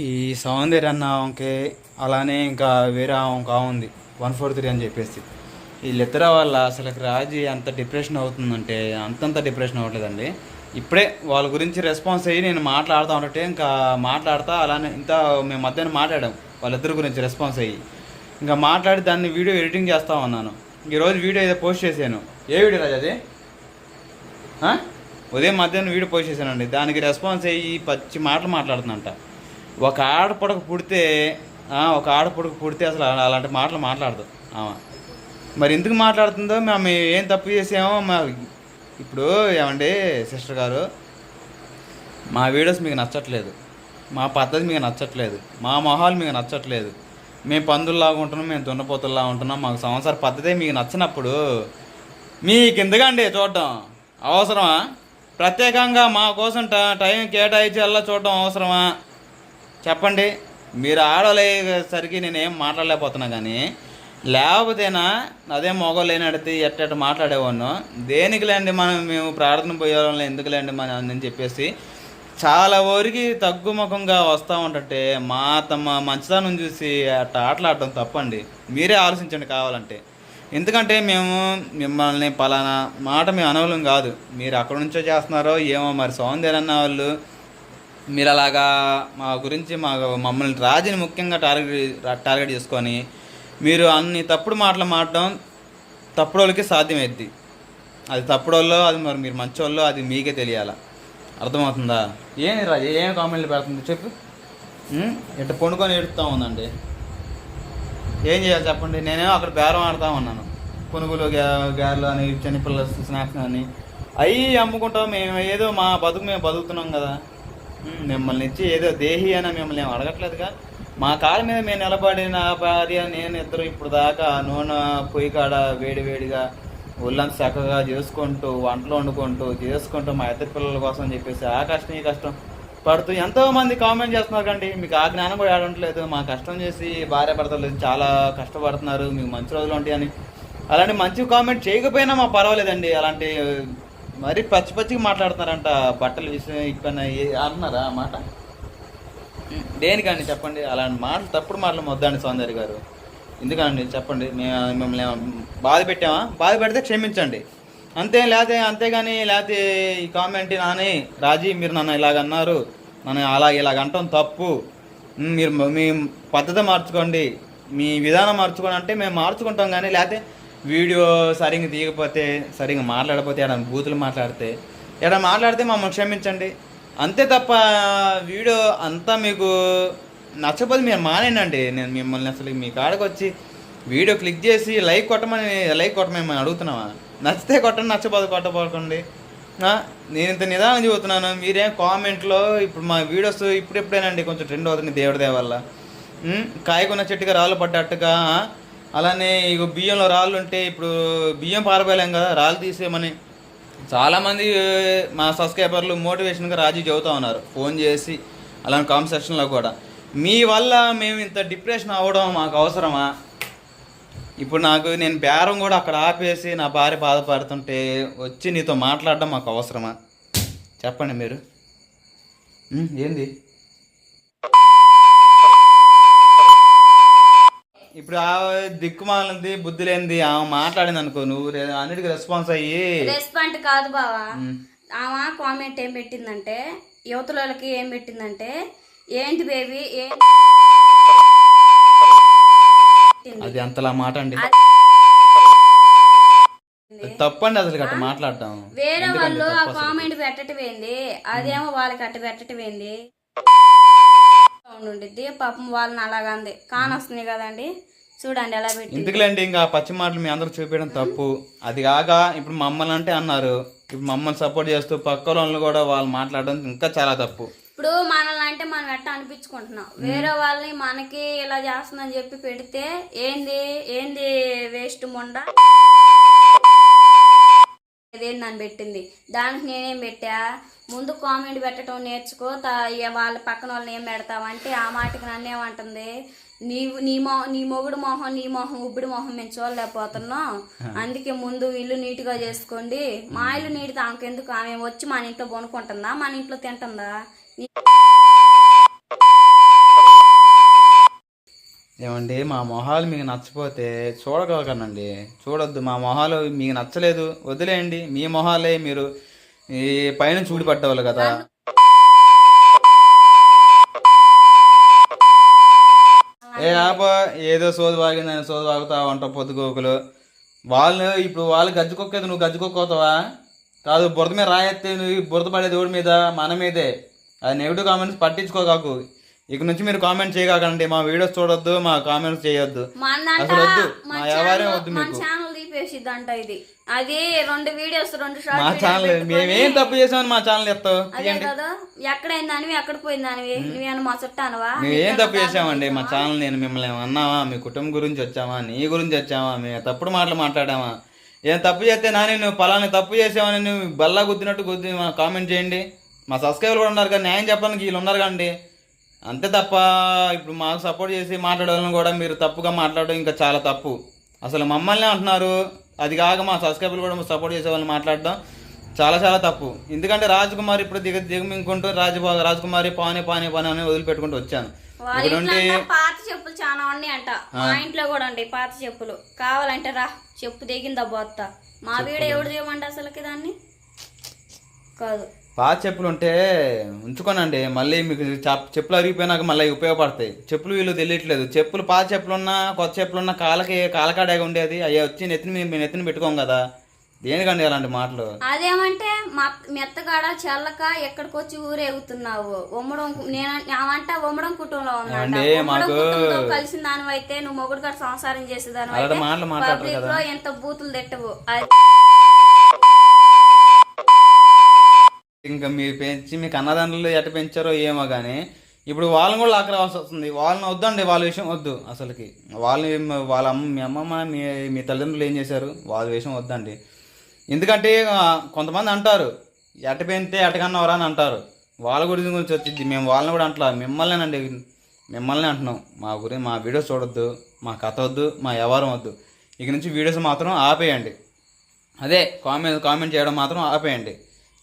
ఈ సౌందర్య అన్న ఆమెకి అలానే ఇంకా వేరే ఆమె ఉంది. వన్ ఫోర్ త్రీ అని చెప్పేసి. వీళ్ళిద్దరు వల్ల అసలు రాజీ అంత డిప్రెషన్ అవుతుందంటే అంతంత డిప్రెషన్ అవ్వట్లేదండి. ఇప్పుడే వాళ్ళ గురించి రెస్పాన్స్ అయ్యి నేను మాట్లాడుతూ ఉంటే ఇంకా మాట్లాడతా అలానే ఇంత మేము మధ్యాహ్నం మాట్లాడాం. వాళ్ళిద్దరి గురించి రెస్పాన్స్ అయ్యి. ఇంకా మాట్లాడి దాన్ని వీడియో ఎడిటింగ్ చేస్తా ఉన్నాను. ఈరోజు వీడియో ఏదో పోస్ట్ చేశాను. ఏ వీడియో రాజు అది? ఉదయం మధ్యాహ్నం వీడియో పోస్ట్ చేశానండి. దానికి రెస్పాన్స్ అయ్యి పచ్చి మాటలు మాట్లాడుతుందంట ఒక ఆడపడక పుడితే ఒక ఆడపడక పుడితే అసలు అలాంటి మాటలు మాట్లాడదు ఆమె. మరి ఎందుకు మాట్లాడుతుందో మేము ఏం తప్పు చేసామో మా ఇప్పుడు ఏమండి సిస్టర్ గారు మా వీడియోస్ మీకు నచ్చట్లేదు. మా పద్ధతి మీకు నచ్చట్లేదు. మా మొహాలు మీకు నచ్చట్లేదు. మేము పందుల్లాగా ఉంటున్నాం మేము దున్నపోతుల్లా ఉంటున్నాం మాకు సంవత్సర పద్ధతే మీకు నచ్చినప్పుడు మీకు ఎందుకండి చూడటం అవసరమా? ప్రత్యేకంగా మా కోసం టైం కేటాయించి అలా చూడటం అవసరమా? చెప్పండి. మీరు ఆడలేసరికి నేనేం మాట్లాడలేకపోతున్నా కానీ లేకపోతేనా అదే మొగలు అడితే ఎట్ట మాట్లాడేవాడిను. దేనికి లేండి మనం మేము ప్రార్థన పోయేవాళ్ళం ఎందుకులేండి ఎందుకు లేండి మన అని చెప్పేసి చాలా వరకు తగ్గుముఖంగా వస్తూ ఉంటే మా తమ మంచితనం చూసి అట్ట ఆటలాడటం తప్పండి. మీరే ఆలోచించండి కావాలంటే. ఎందుకంటే మేము మిమ్మల్ని పలానా మాట మేము అనవలం కాదు. మీరు అక్కడ నుంచో చేస్తున్నారో ఏమో మరి సౌందర్య అన్న వాళ్ళు మీరు అలాగా మా గురించి మా మమ్మల్ని రాజుని ముఖ్యంగా టార్గెట్ టార్గెట్ చేసుకొని మీరు అన్ని తప్పుడు మాటలు మాడడం తప్పుడోళ్ళకి సాధ్యమైద్ది. అది తప్పుడోళ్ళో అది మరి మీరు మంచోళ్ళో అది మీకే తెలియాలా? అర్థమవుతుందా? ఏంది రాజు ఏం కామెంట్లు పెడుతుంది చెప్పు? ఇట్ట పండుకొని ఏడుస్తూ ఉందండి. ఏం చేయాలి చెప్పండి? నేనేమో అక్కడ బేరం ఆడుతూ ఉన్నాను. పునుగులు గా- గారెలు అని చిన్నపిల్లల స్నాక్స్ అని. అవి అమ్ముకుంటాం మేము. ఏదో మా బతుకు మేము బతుకుతున్నాం కదా. మిమ్మల్ని ఇచ్చి ఏదో దేహి అని మిమ్మల్ని ఏం అడగట్లేదుగా. మా కాళ్ళ మీద మేము నిలబడి నా భార్య నేను ఇద్దరు ఇప్పుడు దాకా నూనె పొయ్యి కాడ వేడి వేడిగా ఒళ్ళం చక్కగా చేసుకుంటూ వంటలు వండుకుంటూ చేసుకుంటూ మా ఇద్దరు పిల్లల కోసం చెప్పేసి ఆ కష్టం ఈ కష్టం పడుతూ ఎంతో మంది కామెంట్ చేస్తున్నారు కండి మీకు ఆ జ్ఞానం కూడా ఆడట్లేదు మా కష్టం చేసి భార్య భర్తలు చాలా కష్టపడుతున్నారు. మీకు మంచి రోజులు ఉంటాయని. అని అలాంటి మంచి కామెంట్ చేయకపోయినా మా పర్వాలేదండి. అలాంటి మరి పచ్చి పచ్చిగా మాట్లాడుతున్నారంట బట్టలు విషయం ఇక్కడ అంటున్నారా ఆ మాట? దేనికండి చెప్పండి? అలాంటి మాటలు తప్పుడు మాటలు మొద్దండి సౌందర్య గారు. ఎందుకండి చెప్పండి? మేము మిమ్మల్ని బాధ పెట్టామా? బాధ పెడితే క్షమించండి. అంతే లేతే అంతేగాని లేకపోతే ఈ కామెంట్ నాని రాజీ మీరు నన్ను ఇలాగ అన్నారు. నన్ను అలా ఇలాగ అంటాం తప్పు. మీరు మీ పద్ధతి మార్చుకోండి. మీ విధానం మార్చుకోండి అంటే మేము మార్చుకుంటాం కానీ లేకపోతే వీడియో సరిగ్గా తీయకపోతే సరిగ్గా మాట్లాడకపోతే ఏడా బూతులు మాట్లాడితే ఏడా మాట్లాడితే మమ్మల్ని క్షమించండి. అంతే తప్ప వీడియో అంతా మీకు నచ్చపోతే మీరు మానేనండి నేను మిమ్మల్ని అసలు మీ కాడకు వచ్చి వీడియో క్లిక్ చేసి లైక్ కొట్టమని లైక్ కొట్టమని అడుగుతున్నావా? నచ్చితే కొట్టండి నచ్చబోదు కొట్టబోకండి. నేను ఇంత నిదానం చెబుతున్నాను. మీరేం కామెంట్లో ఇప్పుడు మా వీడియోస్ ఇప్పుడెప్పుడేనండి? కొంచెం ట్రెండ్ అవుతుంది దేవుడి వల్ల. కాయకున్న చెట్టుగా రాళ్ళు పడ్డట్టుగా అలానే ఇగో బియ్యంలో రాళ్ళు ఉంటే ఇప్పుడు బియ్యం పారబోయలేం కదా రాళ్ళు తీసేయమని. చాలామంది మా సబ్స్క్రైబర్లు మోటివేషన్గా రాజీ చెబుతా ఉన్నారు. ఫోన్ చేసి అలానే కామెంట్ సెక్షన్లో కూడా. మీ వల్ల మేము ఇంత డిప్రెషన్ అవ్వడం మాకు అవసరమా? ఇప్పుడు నాకు నేను బేరం కూడా అక్కడ ఆపేసి నా భార్య బాధపడుతుంటే వచ్చి నీతో మాట్లాడడం మాకు అవసరమా? చెప్పండి మీరు. ఏంది? ఇప్పుడు ఆ దిక్కుమాలింది బుద్ధి లేనిది ఆమె మాట్లాడింది అనుకో నువ్వు రే- అన్నిటికీ రెస్పాన్స్ అయ్యి. రెస్పాండ్ కాదు బావా. ఆమె కామెంట్ ఏం పెట్టిందంటే యువతలకి ఏం పెట్టిందంటే ఏంటి బేబీ ఏ అది అంతలా మాట అండి. అది- తప్పండి అసలు గట్ట మాట్లాడటం. వేరే వాళ్ళు ఆ? కామెంట్ పెట్టటం ఏంది అదేమో వాళ్ళకి అట్ట పెట్టటం ఏంది ఉండిద్ది పాపం వాళ్ళని అలాగంది. కానొస్తుంది కదండి. చూడండి ఎలా పెట్టి. ఎందుకులేండి ఇంకా పచ్చి మాటలు మీ అందరూ చూపించడం తప్పు. అది కాక ఇప్పుడు మమ్మల్ని అంటే అన్నారు. ఇప్పుడు మమ్మల్ని సపోర్ట్ చేస్తూ పక్క వాళ్ళని కూడా వాళ్ళు మాట్లాడడం ఇంకా చాలా తప్పు. ఇప్పుడు మనల్ని అంటే మనం ఎట్ట అనిపించుకుంటున్నాం? వేరే వాళ్ళని మనకి ఇలా చేస్తుందని చెప్పి పెడితే ఏంది? ఏంది వేస్ట్ మొండ? అని పెట్టింది. దానికి నేనేం పెట్టా? ముందు కామెంట్ పెట్టడం నేర్చుకో వాళ్ళ పక్కన వాళ్ళని ఏం పెడతావంటే ఆ మాటకి నన్ను ఏమంటుంది నీవు నీ మొ నీ మొగుడు మొహం నీ మొహం ఉబ్బిడి మొహం మేము చూడలేకపోతున్నాం. అందుకే ముందు ఇల్లు నీట్గా చేసుకోండి. మా ఇల్లు నీట్ ఆమెకెందుకు? ఆమె వచ్చి మన ఇంట్లో కొనుక్కుంటుందా మన ఇంట్లో తింటుందా? ఏమండి మా మొహాలు మీకు నచ్చపోతే చూడగలగనండి. చూడొద్దు మా మొహాలు మీకు నచ్చలేదు వదిలేయండి. మీ మొహాలే మీరు ఈ పైన చూడి పట్టవాలి కదా. ఏ ఆప ఏదో సోది వాగిందని సోది వాగుతా ఉంటావు పొద్దుకోకులు వాళ్ళు ఇప్పుడు వాళ్ళు గజ్జుకోకేది నువ్వు గజ్జుకోకపోతావా కాదు బురద మీద రాయత్తే నువ్వు బురద పడేది ఎవడి మీద? మన మీదే. అది నెగిటివ్ కామెంట్స్ పట్టించుకోకాకు ఇక నుంచి మీరు కామెంట్ చేయకండి మా వీడియోస్ చూడొద్దు మా కామెంట్స్ చేయొద్దు. అసలు వద్దు. మా వ్యవహారం వద్దు మీకు. ఛానల్ తీపేసిద్దంట ఇది. అది రెండు వీడియోస్ రెండు మా ఛానల్ మేమేం తప్పు చేసామని మా ఛానల్ ఎత్తావు? అదే కదా. ఎక్కడైందానివి ఎక్కడ పోయిందానివి నువ్వేమన్నా మా చుట్టానవా మేమేం తప్పు చేసామండి. మా ఛానల్ నేను మిమ్మల్ని అన్నావా? మీ కుటుంబం గురించి వచ్చామా నీ గురించి వచ్చామా మేము తప్పుడు మాటలు మాట్లాడామా? ఏం తప్పు చేస్తే నాని నువ్వు పలానా తప్పు చేసావని నువ్వు బల్లా గుద్దినట్టు గుద్ది కామెంట్ చేయండి. మా సబ్స్క్రైబర్ కూడా ఉన్నారు కదా న్యాయం చెప్పడానికి వీళ్ళు ఉన్నారు కండి అంతే తప్ప ఇప్పుడు మాకు సపోర్ట్ చేసి మాట్లాడాలని కూడా మీరు తప్పుగా మాట్లాడడం ఇంకా చాలా తప్పు. అసలు మమ్మల్ని అంటున్నారు. అది కాక మా సబ్స్క్రైబర్లు కూడా సపోర్ట్ చేసే వాళ్ళని మాట్లాడడం చాలా చాలా తప్పు. ఎందుకంటే రాజకుమారి ఇప్పుడు దిగ దిగమింకుంటూ రాజ రాజకుమారి పాని పాని పాని అని వదిలిపెట్టుకుంటూ వచ్చాను. పాత చెప్పులు చాలా ఉన్నాయి అంట. మా ఇంట్లో కూడా అండి పాత చెప్పులు. కావాలంటే రా చెప్పు దిగిందా బొత్త. మా వీడియో ఎవడు చేయమంటే అసలుకి దాన్ని? కాదు. పాత చెప్పులు ఉంటే ఉంచుకోనండి. మళ్ళీ మీకు చెప్- చెప్పులు అరిగిపోయినాక మళ్ళీ ఉపయోగపడతాయి. చెప్పులు వీళ్ళు తెలియట్లేదు. చెప్పులు పాత చెప్పులు ఉన్నా కొత్త చెప్పులు ఉన్నా కాళ్ళకి కాలకాడేగా ఉండేది. అవి వచ్చి నెత్తిని మీ నెత్తిని పెట్టుకోం కదా. దేనికండి అలాంటి మాటలు? అదేమంటే మెత్తగాడ చల్లక ఎక్కడికి వచ్చి ఊరేగుతున్నావు? ఉమ్మడం నేను ఆమంట ఉమ్మడం కుటుంబంలో కలిసిన దానివైతే నువ్వు మొగుడు గారు సంసారం చేసేదాని పబ్లిక్లో ఎంత బూతులు తిట్టవు అది ఇంకా మీరు పెంచి మీకు అన్నదండలు ఎట్ట పెంచారో ఏమో కానీ ఇప్పుడు వాళ్ళని కూడా లాక్ రావాల్సి వస్తుంది. వాళ్ళని వద్దండి వాళ్ళ విషయం వద్దు అసలుకి. వాళ్ళని వాళ్ళ అమ్మ మీ అమ్మమ్మ మీ మీ తల్లిదండ్రులు ఏం చేశారు? వాళ్ళ విషయం వద్దండి. ఎందుకంటే కొంతమంది అంటారు ఎట్ట పెంచితే ఎట్టకన్నవరా అని అంటారు. వాళ్ళ గురించి గురించి వచ్చింది మేము వాళ్ళని కూడా అంటలా మిమ్మల్నేనండి మిమ్మల్ని అంటున్నాం. మా గురించి మా వీడియోస్ చూడొద్దు మా కథ వద్దు మా వ్యవహారం వద్దు. ఇక నుంచి వీడియోస్ మాత్రం ఆపేయండి. అదే కామెంట్ కామెంట్ చేయడం మాత్రం ఆపేయండి.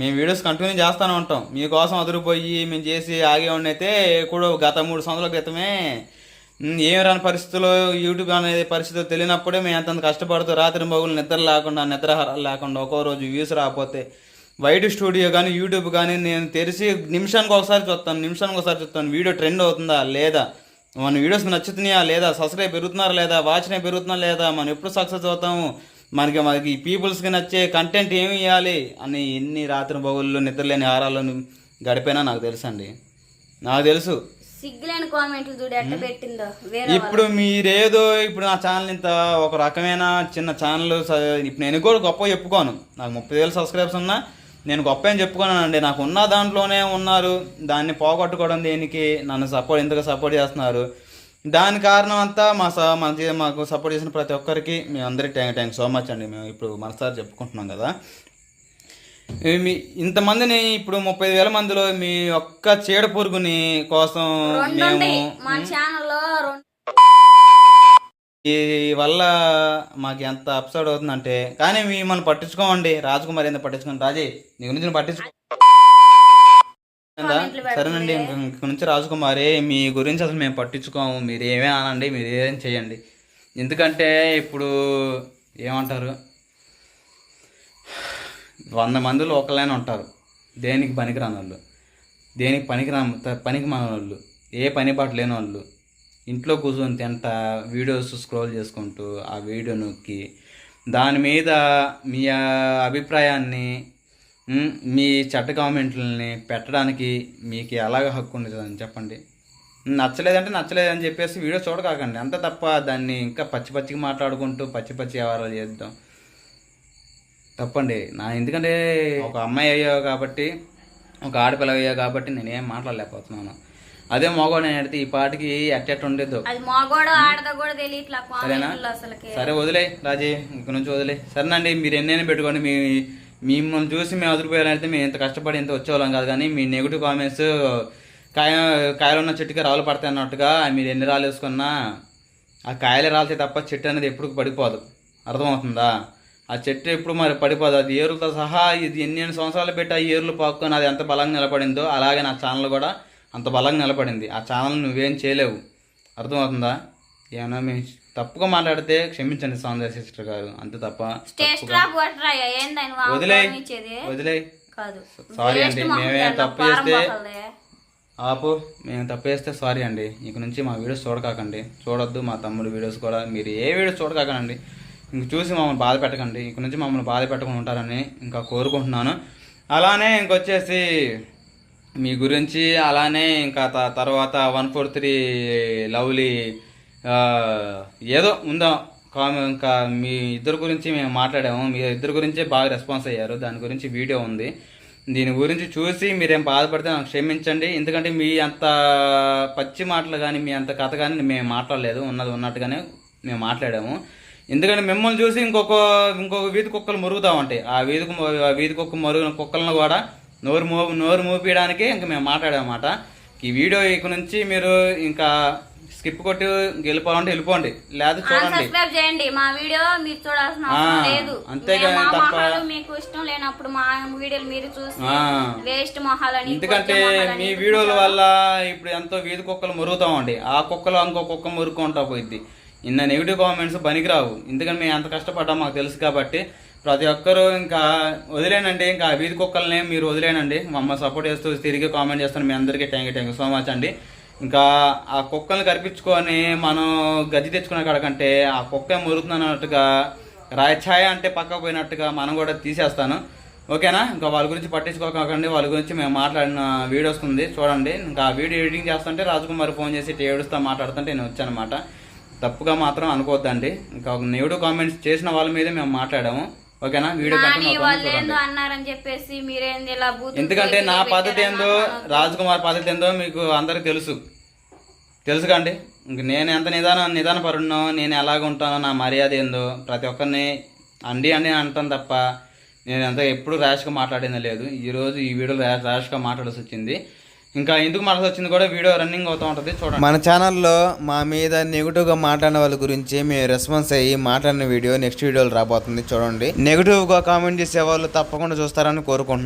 మేము వీడియోస్ కంటిన్యూ చేస్తూనే ఉంటాం. మీకోసం అదిరిపోయి మేము చేసి ఆగేవాడిని అయితే కూడా గత మూడు సంవత్సరాల క్రితమే. ఏం రాని పరిస్థితుల్లో యూట్యూబ్ అనేది పరిస్థితులు తెలియనప్పుడే మేము అంతంత కష్టపడుతూ రాత్రి మగులు నిద్ర లేకుండా నిద్రహారాలు లేకుండా ఒక్కో రోజు వ్యూస్ రాకపోతే వైట్ స్టూడియో కానీ యూట్యూబ్ కానీ నేను తెరిచి నిమిషానికి ఒకసారి చూస్తాను నిమిషానికి ఒకసారి చూస్తాను. వీడియో ట్రెండ్ అవుతుందా లేదా? మన వీడియోస్ నచ్చుతున్నాయా లేదా? సబ్స్క్రైబ్ పెరుగుతున్నారా లేదా? వాచ్నే పెరుగుతున్నా లేదా? మనం ఎప్పుడు సక్సెస్ అవుతాము? మనకి మనకి పీపుల్స్కి నచ్చే కంటెంట్ ఏమి ఇవ్వాలి అని ఎన్ని రాత్రి బొగుళ్ళు నిద్రలేని హారాలను గడిపోయినా నాకు తెలుసు అండి నాకు తెలుసు. సిగ్గులేని కామెంట్లు చూడు ఎట్ట పెట్టిందో. వేరే ఇప్పుడు మీరేదో ఇప్పుడు నా ఛానల్ ఇంత ఒక రకమైన చిన్న ఛానల్ ఇప్పుడు నేను కూడా గొప్ప చెప్పుకోను. నాకు ముప్పై వేలు సబ్స్క్రైబర్స్ ఉన్నా నేను గొప్ప అని చెప్పుకోనండి. నాకు ఉన్న దాంట్లోనే ఉన్నారు. దాన్ని పోగొట్టుకోవడం దేనికి? నన్ను సపోర్ట్ ఇంతగా సపోర్ట్ చేస్తున్నారు? దాని కారణం అంతా మా స మా జీ- మాకు సపోర్ట్ చేసిన ప్రతి ఒక్కరికి మేము అందరికీ థ్యాంక్ థ్యాంక్ సో మచ్ అండి. మేము ఇప్పుడు మనసారి చెప్పుకుంటున్నాం కదా. మీ ఇంతమందిని ఇప్పుడు ముప్పై వేల మందిలో మీ ఒక్క చీడ పురుగుని కోసం మేము మన ఈ వల్ల మాకు ఎంత అప్సైడ్ అవుతుందంటే కానీ మిమ్మల్ని పట్టించుకోమండి. రాజకుమారి ఎంత పట్టించుకోండి. రాజీ నీ గురించి పట్టించుకో. సరేనండి ఇంక నుంచి రాజకుమారి మీ గురించి అసలు మేము పట్టించుకోము. మీరు ఏమే అనండి మీరు ఏం చేయండి ఎందుకంటే ఇప్పుడు ఏమంటారు? వంద మందిలో ఒకళ్ళైనా ఉంటారు. దేనికి పనికిరాని వాళ్ళు? దేనికి పనికిరా పనికి మన వాళ్ళు? ఏ పని పాటు లేని వాళ్ళు? ఇంట్లో కూర్చొని తింట వీడియోస్ స్క్రోల్ చేసుకుంటూ ఆ వీడియో నొక్కి దాని మీద మీ అభిప్రాయాన్ని మీ చెడ్డ కామెంట్లని పెట్టడానికి మీకు ఎలాగ హక్కు ఉండదని చెప్పండి. నచ్చలేదంటే నచ్చలేదని చెప్పేసి వీడియో చూడకాకండి. అంతే తప్ప దాన్ని ఇంకా పచ్చి పచ్చిగా మాట్లాడుకుంటూ పచ్చి పచ్చి వ్యవహారాలు చేద్దాం. తప్పండి. నా ఎందుకంటే ఒక అమ్మాయి అయ్యావు కాబట్టి ఒక ఆడపిల్ల అయ్యావు కాబట్టి నేనేం మాట్లాడలేకపోతున్నాను. అదే మగవాడు నేను అడిగితే ఈ పాటికి ఎట్టెట్టు ఉండేదో. మగోడు సరేనా? సరే వదిలే రాజీ. ఇంక నుంచి వదిలే. సరేనండి మీరు ఎన్నైనా పెట్టుకోండి. మీ మిమ్మల్ని చూసి మేము అదిరిపోయాలంటే మేము ఇంత కష్టపడి ఇంత వచ్చేవాళ్ళం కాదు కానీ మీ నెగిటివ్ కామెంట్స్ కాయ కాయలు ఉన్న చెట్టుకి రాళ్ళు పడతాయి అన్నట్టుగా మీరు ఎన్ని రాళ్ళు వేసుకున్నా ఆ కాయలే రాలితే తప్ప చెట్టు అనేది ఎప్పుడు పడిపోదు. అర్థమవుతుందా? ఆ చెట్టు ఎప్పుడు మరి పడిపోదు. అది ఏరులతో సహా ఇది ఎన్ని ఎన్ని సంవత్సరాలు పెట్టి ఆ ఏర్లు పాక్కొని అది ఎంత బలంగా నిలబడిందో అలాగే నా ఛానల్ కూడా అంత బలంగా నిలబడింది. ఆ ఛానల్ నువ్వేం చేయలేవు. అర్థమవుతుందా? ఏమన్నా మేము తప్పుగా మాట్లాడితే క్షమించండి సౌందర్య సిస్టర్ గారు. అంతే తప్ప వదిలే వదిలే సారీ అండి మేమే తప్పు చేస్తే. ఆపు మేము తప్పు చేస్తే సారీ అండి. ఇక నుంచి మా వీడియోస్ చూడకాకండి. చూడొద్దు మా తమ్ముడు వీడియోస్ కూడా. మీరు ఏ వీడియోస్ చూడకాకండి ఇంక చూసి మమ్మల్ని బాధ పెట్టకండి. ఇక నుంచి మమ్మల్ని బాధ పెట్టకుండా ఉంటారని ఇంకా కోరుకుంటున్నాను. అలానే ఇంకొచ్చేసి మీ గురించి అలానే ఇంకా తర్వాత వన్ ఫోర్ త్రీ లవ్లీ ఏదో ఉందాం? ఇంకా మీ ఇద్దరు గురించి మేము మాట్లాడాము. మీ ఇద్దరు గురించే బాగా రెస్పాన్స్ అయ్యారు. దాని గురించి వీడియో ఉంది. దీని గురించి చూసి మీరేం బాధపడితే నాకు క్షమించండి. ఎందుకంటే మీ అంత పచ్చి మాటలు కానీ మీ అంత కథ కానీ మేము మాట్లాడలేదు. ఉన్నది ఉన్నట్టుగానే మేము మాట్లాడాము. ఎందుకంటే మిమ్మల్ని చూసి ఇంకొక ఇంకొక వీధి కుక్కలు మురుగుతూ ఉంటాయి ఆ వీధి ఆ వీధి కుక్క మరుగున కుక్కలను కూడా నోరు మూ నోరు మూపించడానికి ఇంకా మేము మాట్లాడామన్నమాట. ఈ వీడియో ఇక నుంచి మీరు ఇంకా స్కిప్ కొట్టి వెళ్ళిపోవాలంటే వెళ్ళిపోండి. లేదా చూడండి. సబ్స్క్రైబ్ చేయండి. మా వీడియో మీరు చూడాల్సిన అవసరం లేదు. అంతేగాని తప్ప- మీకు ఇష్టం లేనప్పుడు మా వీడియోలు మీరు చూసి. వేస్ట్ మొహాలని ఎందుకంటే మీ వీడియోల? వల్ల ఇప్పుడు ఎంతో వీధి కుక్కలు మురుగుతామండి. ఆ కుక్కలు ఇంకో కుక్క మురుక్కుంటా పోయిద్ది. ఇన్న నెగిటివ్ కామెంట్స్ పనికిరావు. ఎందుకంటే మేము ఎంత కష్టపడ్డాం మాకు తెలుసు కాబట్టి ప్రతి ఒక్కరూ ఇంకా వదిలేనండి. ఇంకా వీధి కుక్కల్ని మీరు వదిలేనండి. మమ్మల్ని సపోర్ట్ చేస్తూ తిరిగి కామెంట్ చేస్తాను. మీ అందరికీ thank you thank you so much అండి. ఇంకా ఆ కుక్కల్ని కరిపించుకొని మనం గది తెచ్చుకునే కాడకంటే ఆ కుక్క మురుగుతున్నట్టుగా రాయఛాయ అంటే పక్కకు పోయినట్టుగా మనం కూడా తీసేస్తాను. ఓకేనా? ఇంకా వాళ్ళ గురించి పట్టించుకోకండి. వాళ్ళ గురించి మేము మాట్లాడిన వీడియో వస్తుంది. చూడండి. ఇంకా ఆ వీడియో ఎడిటింగ్ చేస్తుంటే రాజకుమార్ ఫోన్ చేసి ఏడుస్తా మాట్లాడుతుంటే నేను వచ్చానమాట. తప్పుగా మాత్రం అనుకోవద్దండి. ఇంకా ఒక నెగిటివ్ కామెంట్స్ చేసిన వాళ్ళ మీదే మేము మాట్లాడాము. ఓకేనా? వీడియో అన్నారని చెప్పేసి మీరేంది ఇలా ఎందుకంటే నా పద్ధతి ఏందో రాజ్ కుమార్ పద్ధతి ఏందో మీకు అందరికి తెలుసు. తెలుసు కండి ఇంక నేను ఎంత నిదాన నిదాన పరున్నో నేను ఎలాగ ఉంటానో నా మర్యాద ఏందో ప్రతి ఒక్కరిని అండి అని అంటాను తప్ప నేను అంత ఎప్పుడు ర్యాష్గా మాట్లాడింది లేదు. ఈరోజు ఈ వీడియోలో ర్యాష్ ర్యాష్గా మాట్లాడాల్సి వచ్చింది. ఇంకా ఎందుకు మనసు వచ్చింది కూడా వీడియో రన్నింగ్ అవుతూ ఉంటుంది చూడండి. మన ఛానల్లో మా మీద నెగిటివ్గా మాట్లాడిన వాళ్ళ గురించి మేము రెస్పాన్స్ అయ్యి మాట్లాడిన వీడియో నెక్స్ట్ వీడియోలో రాబోతుంది చూడండి. నెగిటివ్గా కామెంట్ చేసే వాళ్ళు తప్పకుండా చూస్తారని కోరుకుంటున్నాను